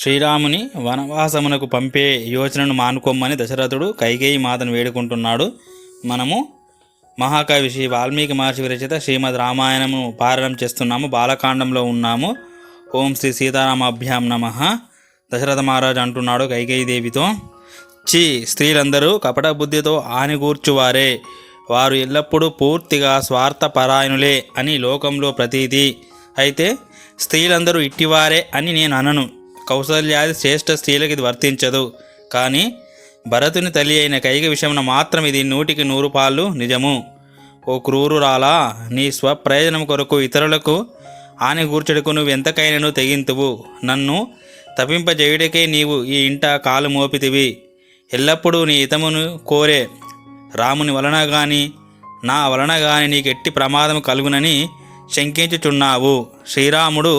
శ్రీరాముని వనవాసమునకు పంపే యోచనను మానుకోమని దశరథుడు కైకేయి మాతను వేడుకుంటున్నాడు. మనము మహాకవి శ్రీ వాల్మీకి మహర్షి విరచిత శ్రీమద్ రామాయణము పారాయణం చేస్తున్నాము. బాలకాండంలో ఉన్నాము. ఓం శ్రీ సీతారామాభ్యాం నమ. దశరథ మహారాజు అంటున్నాడు కైకేయి దేవితో చి స్త్రీలందరూ కపట బుద్ధితో ఆనిగూర్చువారే వారు ఎల్లప్పుడూ పూర్తిగా స్వార్థపరాయణులే అని లోకంలో ప్రతీతి. అయితే స్త్రీలందరూ ఇట్టివారే అని నేను అనను. కౌసల్యాది శ్రేష్ఠ స్త్రీలకు ఇది వర్తించదు. కానీ భరతుని తల్లి అయిన కైక విషయమున మాత్రం ఇది నూటికి నూరు పాళ్ళు నిజము. ఓ క్రూరురాలా నీ స్వప్రయోజనం కొరకు ఇతరులకు ఆని గూర్చడుకు నువ్వు ఎంతకైనను తెగింతువు. నన్ను తప్పింపజేయుడికే నీవు ఈ ఇంట కాలు మోపితివి. ఎల్లప్పుడూ నీ హితమును కోరే. రాముని వలన గాని నా వలన గాని నీకెట్టి ప్రమాదం కలుగునని శంకించుచున్నావు. శ్రీరాముడు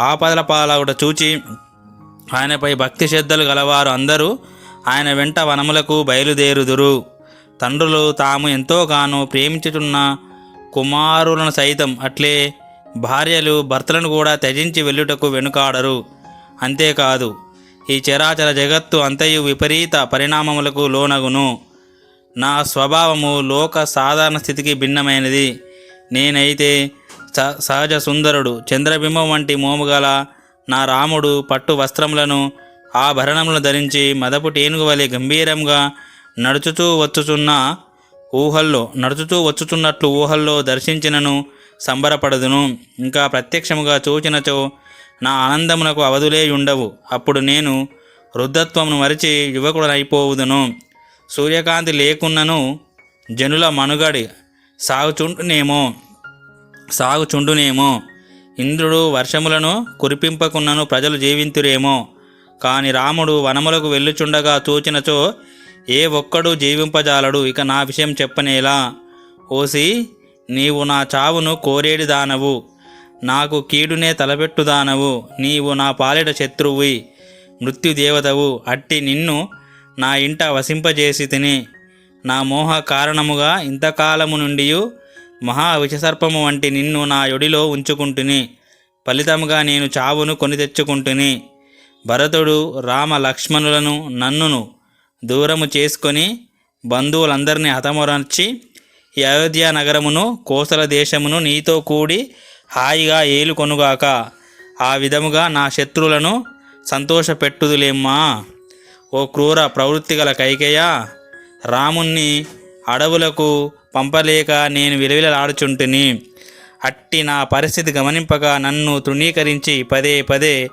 ఆపదల పాలవుట చూచి ఆయనపై భక్తి శ్రద్ధలు గలవారు అందరూ ఆయన వెంట వనములకు బయలుదేరుదురు. తండ్రులు తాము ఎంతోగానో ప్రేమించుచున్న కుమారులను సైతం అట్లే భార్యలు భర్తలను కూడా త్యజించి వెళ్ళుటకు వెనుకాడరు. అంతేకాదు ఈ చరాచర జగత్తు అంతయు విపరీత పరిణామములకు లోనగును. నా స్వభావము లోక సాధారణ స్థితికి భిన్నమైనది. నేనైతే స సహజ సుందరుడు చంద్రబింబం వంటి మోముగల నా రాముడు పట్టు వస్త్రములను ఆభరణములను ధరించి మదపు టేనుగు వలె గంభీరంగా నడుచుతూ వచ్చుచున్న ఊహల్లో నడుచుతూ వచ్చుచున్నట్లు ఊహల్లో దర్శించినను సంబరపడదును. ఇంకా ప్రత్యక్షముగా చూచినచో నా ఆనందమునకు అవధులే ఉండవు అప్పుడు నేను వృద్ధత్వమును మరిచి యువకుడనైపోవుదును. సూర్యకాంతి లేకున్నను జనుల మనుగడి సాగుచుండునేమో సాగుచుండునేమో. ఇంద్రుడు వర్షములను కురిపింపకున్నను ప్రజలు జీవింతురేమో. కాని రాముడు వనములకు వెళ్ళుచుండగా చూచినచో ఏ ఒక్కడు జీవింపజాలడు. ఇక నా విషయం చెప్పనేలా. ఓసి నీవు నా చావును కోరేడి దానవు నాకు కీడునే తలపెట్టుదానవు. నీవు నా పాలిట శత్రువువి మృత్యుదేవతవు. అట్టి నిన్ను నా ఇంట వసింపజేసి తిని. నా మోహ కారణముగా ఇంతకాలము నుండియు మహా విషసర్పము వంటి నిన్ను నా యొడిలో ఉంచుకుంటుని ఫలితముగా నేను చావును కొని తెచ్చుకుంటుని భరతుడు రామ లక్ష్మణులను నన్నును దూరము చేసుకొని బంధువులందరినీ హతమరచి ఈ అయోధ్య నగరమును కోసల దేశమును నీతో కూడి హాయిగా ఏలుకొనుగాక ఆ విధముగా నా శత్రువులను సంతోషపెట్టుదులేమ్మా. ఓ క్రూర ప్రవృత్తి గల కైకేయ రాముణ్ణి అడవులకు పంపలేక నేను విలువిలలాడుచుంటుని. అట్టి నా పరిస్థితి గమనింపగా నన్ను తృణీకరించి పదే పదే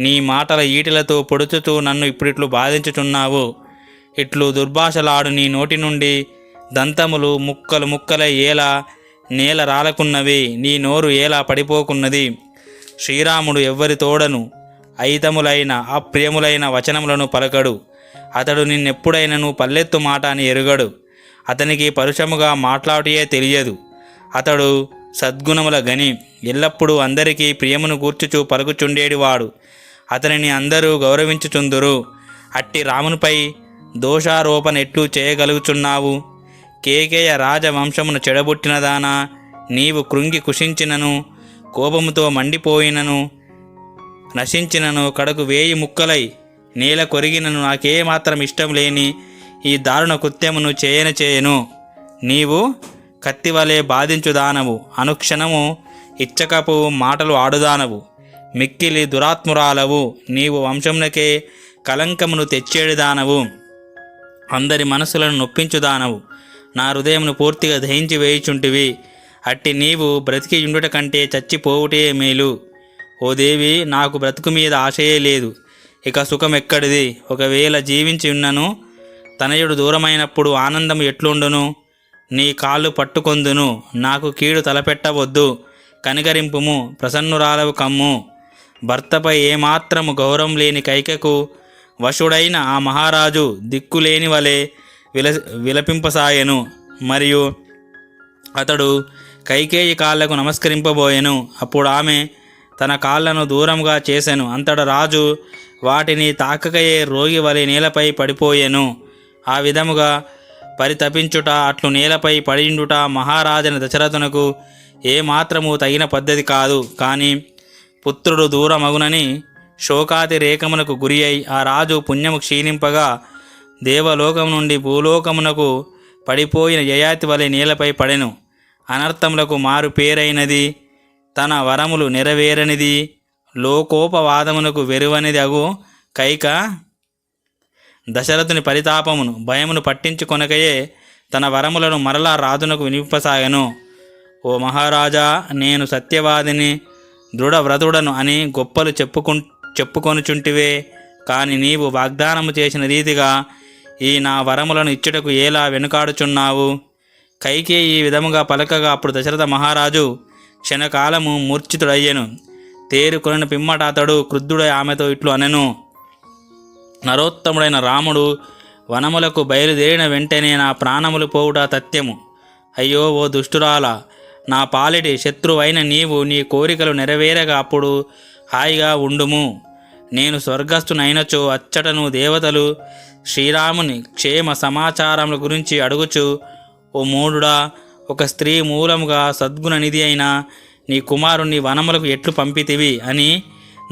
నీ మాటల ఈటలతో పొడుచుతూ నన్ను ఇప్పుడిట్లు బాధించుచున్నావు. ఇట్లు దుర్భాషలాడు నీ నోటి నుండి దంతములు ముక్కలు ముక్కలై ఏలా నేల రాలకున్నవి నీ నోరు ఏలా పడిపోకున్నది. శ్రీరాముడు ఎవ్వరి తోడను అయితములైన అప్రియములైన వచనములను పలకడు. అతడు నిన్నెప్పుడైనను పల్లెత్తు మాట అని ఎరుగడు. అతనికి పరుషముగా మాట్లాడియే తెలియదు. అతడు సద్గుణముల గని ఎల్లప్పుడూ అందరికీ ప్రియమును కూర్చుచూ పలుకుచుండేడివాడు అతనిని అందరూ గౌరవించుచుందురు. అట్టి రామునిపై దోషారోపణ ఎట్లు చేయగలుగుచున్నావు. కేకేయ రాజవంశమును చెడబుట్టినదానా నీవు కృంగి కుషించినను కోపముతో మండిపోయినను నశించినను కడకు వేయి ముక్కలై నేల కొరిగినను నాకేమాత్రం ఇష్టం లేని ఈ దారుణ కృత్యమును చేయన చేయను. నీవు కత్తివలే బాధించుదానవు. అనుక్షణము ఇచ్చకపు మాటలు ఆడుదానవు. మిక్కిలి దురాత్మురాలవు. నీవు వంశమునకే కలంకమును తెచ్చేడుదానవు. అందరి మనసులను నొప్పించుదానవు. నా హృదయమును పూర్తిగా దహించి వేయుచుంటివి. అట్టి నీవు బ్రతికి ఉండుట కంటే చచ్చిపోవుటే మేలు. ఓ దేవి నాకు బ్రతుకు మీద ఆశయే లేదు. ఇక సుఖం ఎక్కడిది? ఒకవేళ జీవించి ఉన్నను తనయుడు దూరమైనప్పుడు ఆనందం ఎట్లుండును? నీ కాళ్ళు పట్టుకొందును. నాకు కీడు తలపెట్టవద్దు. కనికరింపుము. ప్రసన్నురాలవు కమ్ము. భర్తపై ఏమాత్రము గౌరవం లేని కైకకు వశుడైన ఆ మహారాజు దిక్కులేని వలె విల విలపింపసాయెను. మరియు అతడు కైకేయి కాళ్ళకు నమస్కరింపబోయెను. అప్పుడు ఆమె తన కాళ్ళను దూరంగా చేసెను. అంతట రాజు వాటిని తాకకయే రోగి వలె నేలపై పడిపోయెను. ఆ విధముగా పరితపించుట అట్లు నేలపై పడిండుట మహారాజన దశరథునకు ఏమాత్రము తగిన పద్ధతి కాదు. కానీ పుత్రుడు దూరమగునని శోకాతి రేఖమునకు గురి అయి ఆ రాజు పుణ్యము క్షీణింపగా దేవలోకం నుండి భూలోకమునకు పడిపోయిన యయాతి వలె నేలపై పడెను. అనర్థములకు మారు పేరైనది తన వరములు నెరవేరనిది లోకోపవాదమునకు వెరువనిది అగు కైక దశరథుని పరితాపమును భయమును పట్టించుకొనకయే తన వరములను మరలా రాజునకు వినిపసాగను ఓ మహారాజా నేను సత్యవాదిని దృఢవ్రతుడను అని గొప్పలు చెప్పుకు చెప్పుకొనుచుంటివే. కాని నీవు వాగ్దానము చేసిన రీతిగా ఈ నా వరములను ఇచ్చుటకు ఎలా వెనుకాడుచున్నావు? కైకే ఈ విధముగా పలకగా అప్పుడు దశరథ మహారాజు క్షణకాలము మూర్ఛితుడయ్యను. తేరుకొనిన పిమ్మట అతడు క్రుద్ధుడై ఆమెతో ఇట్లు అనెను. నరోత్తముడైన రాముడు వనములకు బయలుదేరిన వెంటనే నా ప్రాణములు పోవుట తథ్యము. అయ్యో ఓ దుష్టురాల! నా పాలిటి శత్రువైన నీవు నీ కోరికలు నెరవేరగా అప్పుడు హాయిగా ఉండుము. నేను స్వర్గస్థునైనచో అచ్చటను దేవతలు శ్రీరాముని క్షేమ సమాచారముల గురించి అడుగుచు ఓ మూడుడా ఒక స్త్రీ మూలముగా సద్గుణ నిధి అయిన నీ కుమారుణ్ణి వనములకు ఎట్లు పంపితివి? అని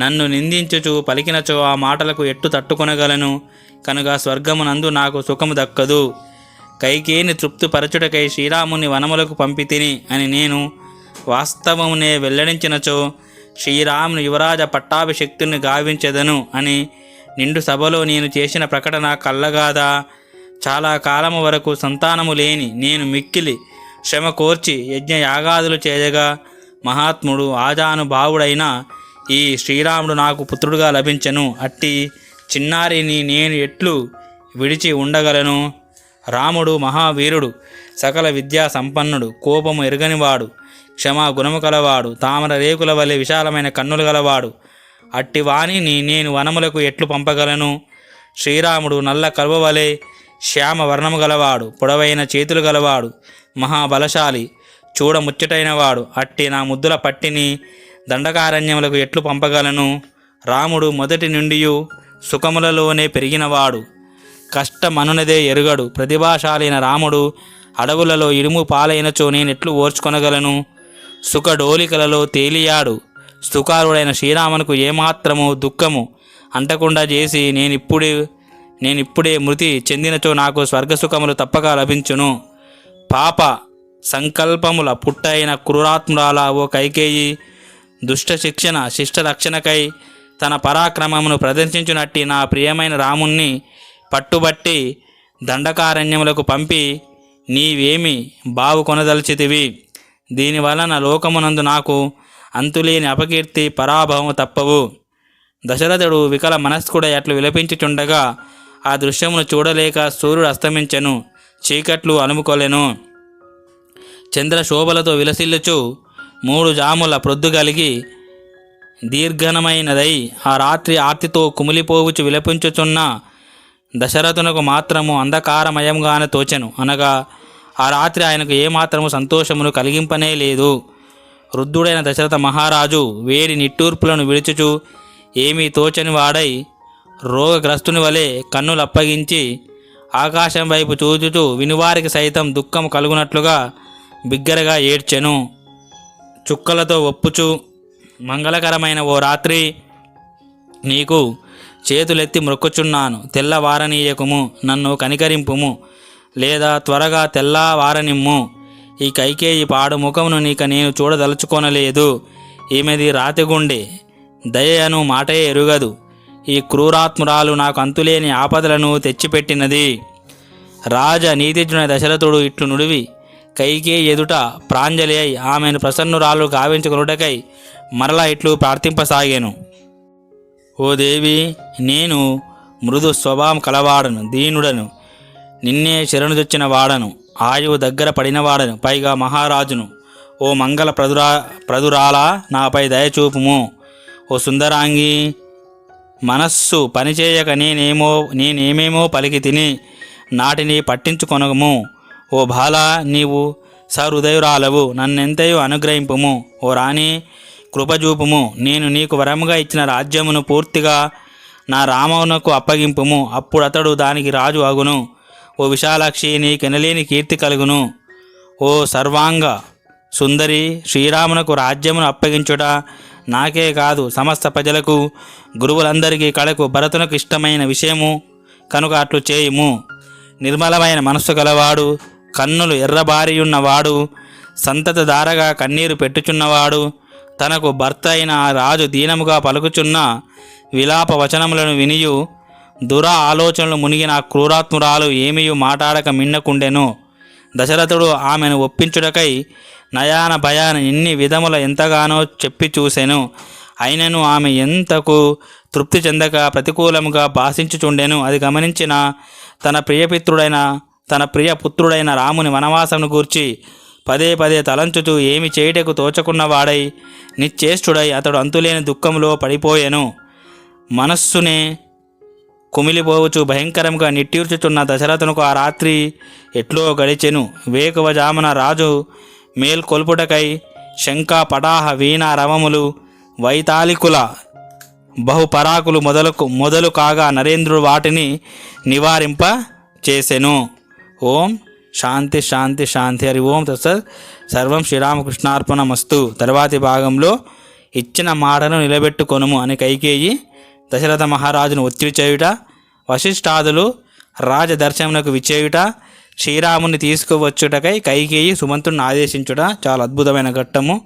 నన్ను నిందించుచు పలికినచో ఆ మాటలకు ఎట్టు తట్టుకొనగలను? కనుక స్వర్గమునందు నాకు సుఖము దక్కదు. కైకేని తృప్తిపరచుటకై శ్రీరాముని వనములకు పంపితిని అని నేను వాస్తవమునే వెల్లడించినచో శ్రీరాముని యువరాజ పట్టాభిషక్తుని గావించెదను అని నిండు సభలో నేను చేసిన ప్రకటన కళ్ళగాదా. చాలా కాలము వరకు సంతానము లేని నేను మిక్కిలి శ్రమ కోర్చి యజ్ఞ యాగాదులు చేయగా మహాత్ముడు ఆజానుభావుడైన ఈ శ్రీరాముడు నాకు పుత్రుడుగా లభించెను. అట్టి చిన్నారిని నేను ఎట్లు విడిచి ఉండగలను? రాముడు మహావీరుడు సకల విద్యా సంపన్నుడు కోపము ఎరుగనివాడు క్షమా గుణము కలవాడు తామర రేకుల వలె విశాలమైన కన్నులు గలవాడు. అట్టి వాణిని నేను వనములకు ఎట్లు పంపగలను? శ్రీరాముడు నల్ల కలువ వలె శ్యామ వర్ణము గలవాడు పొడవైన చేతులు గలవాడు మహాబలశాలి చూడ ముచ్చటైనవాడు అట్టి నా ముద్దుల పట్టిని దండకారణ్యములకు ఎట్లు పంపగలను? రాముడు మొదటి నుండి సుఖములలోనే పెరిగినవాడు. కష్టమనునదే ఎరుగడు. ప్రతిభాశాలైన రాముడు అడవులలో ఇడుము పాలైనచో నేనెట్లు ఓర్చుకొనగలను? సుఖడోలికలలో తేలియాడు. సుకారుడైన శ్రీరామునకు ఏమాత్రము దుఃఖము అంటకుండా చేసి నేనిప్పుడే నేనిప్పుడే మృతి చెందినచో నాకు స్వర్గసుఖములు తప్పక లభించును. పాప సంకల్పముల పుట్టైన క్రూరాత్మురాల ఓ కైకేయి దుష్ట శిక్షణ శిష్ట రక్షణకై తన పరాక్రమమును ప్రదర్శించునట్టి నా ప్రియమైన రాముణ్ణి పట్టుబట్టి దండకారణ్యములకు పంపి నీవేమి బావు కొనదలిచితివి? దీనివలన లోకమునందు నాకు అంతులేని అపకీర్తి పరాభవము తప్పవు. దశరథుడు వికల మనస్కుడై అట్లు విలపించుచుండగా ఆ దృశ్యమును చూడలేక సూర్యుడు అస్తమించెను చీకట్లు అలుముకొలెను. చంద్ర శోభలతో విలసిల్లుచు మూడు జాముల ప్రొద్దు కలిగి దీర్ఘనమైనదై ఆ రాత్రి ఆర్తితో కుమిలిపోవుచు విలపించుచున్న దశరథునకు మాత్రము అంధకారమయంగానే తోచెను. అనగా ఆ రాత్రి ఆయనకు ఏమాత్రము సంతోషమును కలిగింపనే లేదు. వృద్ధుడైన దశరథ మహారాజు వేడి నిట్టూర్పులను విడుచుచు ఏమీ తోచని వాడై రోగగ్రస్తుని వలె కన్నులు అప్పగించి ఆకాశం వైపు చూచుచూ వినివారికి సైతం దుఃఖం కలుగునట్లుగా బిగ్గరగా ఏడ్చెను. చుక్కలతో ఒప్పుచు మంగళకరమైన ఓ రాత్రి నీకు చేతులెత్తి మొక్కుచున్నాను. తెల్లవారనీయకుము నన్ను కనికరింపుము లేదా త్వరగా తెల్లవారనిమ్ము. ఈ కైకేయి పాడు ముఖమును నీక నేను చూడదలుచుకొనలేదు. ఈమెది రాతిగుండె దయ అను మాటే ఎరుగదు. ఈ క్రూరాత్మురాలు నాకు అంతులేని ఆపదలను తెచ్చిపెట్టినది. రాజ నీతిజ్ఞున దశరథుడు ఇట్లు నుడివి కైకే ఎదుట ప్రాంజలి అయి ఆమెను ప్రసన్నురాలు గావించుకొనుటకై మరలా ఇట్లు ప్రార్థింపసాగాను. ఓ దేవి నేను మృదు స్వభావం కలవాడను దీనుడను. నిన్నే శరణుదొచ్చిన వాడను ఆయువు దగ్గర పడినవాడను పైగా మహారాజును. ఓ మంగళ ప్రదురా ప్రదురాలా నాపై దయచూపుము. ఓ సుందరాంగి మనస్సు పనిచేయక నేనేమో నేనేమేమో పలికి తిని నాటిని పట్టించుకొనగము. ఓ బాల నీవు సహృదయురాలవు. నన్నెంతయో అనుగ్రహింపుము. ఓ రాణి కృపజూపుము. నేను నీకు వరముగా ఇచ్చిన రాజ్యమును పూర్తిగా నా రామవునకు అప్పగింపుము. అప్పుడు అతడు దానికి రాజు అగును. ఓ విశాలాక్షి నీకెనలేని కీర్తి కలుగును. ఓ సర్వాంగ సుందరి శ్రీరామునకు రాజ్యమును అప్పగించుట నాకే కాదు సమస్త ప్రజలకు గురువులందరికీ కళకు భరతునకు ఇష్టమైన విషయము కనుక అట్లు చేయుము. నిర్మలమైన మనస్సు గలవాడు కన్నులు ఎర్రబారియున్నవాడు సంతతదారగా కన్నీరు పెట్టుచున్నవాడు తనకు భర్త అయిన ఆ రాజు దీనముగా పలుకుచున్న విలాప వచనములను వినియు దుర ఆలోచనలు మునిగిన ఆ క్రూరాత్మురాలు ఏమియు మాట్లాడక మిన్నకుండెను. దశరథుడు ఆమెను ఒప్పించుటకై నయాన భయాన ఇన్ని విధముల ఎంతగానో చెప్పి చూసెను. అయినను ఆమె ఎంతకు తృప్తి చెందక ప్రతికూలముగా భాషించుచుండెను. అది గమనించిన తన ప్రియపిత్రుడైన తన ప్రియ పుత్రుడైన రాముని వనవాసమును గూర్చి పదే పదే తలంచుచూ ఏమి చేయుటకు తోచకున్నవాడై నిశ్చేష్టుడై అతడు అంతులేని దుఃఖంలో పడిపోయెను. మనస్సునే కుమిలిపోవచ్చు భయంకరంగా నిట్టూర్చుచున్న దశరథునకు ఆ రాత్రి ఎట్లో గడిచెను. వేకువజామున రాజు మేల్కొల్పుటకై శంఖా పటాహ వీణా రవములు వైతాళికుల బహుపరాకులు మొదలుకు మొదలు కాగా నరేంద్రుడు వాటిని నివారింప చేసెను ఓం శాంతి శాంతి శాంతి హరి ఓం తత్సత్ సర్వం శ్రీరామకృష్ణార్పణమస్తు. తర్వాతి భాగంలో ఇచ్చిన మాటను నిలబెట్టుకొనుము అని కైకేయి దశరథ మహారాజును ఒత్తిడి చేయుట వశిష్ఠాదులు రాజదర్శనకు విచేయుట శ్రీరాముని తీసుకువచ్చుటకై కైకేయి సుమంతుడిని ఆదేశించుట చాలా అద్భుతమైన ఘట్టము.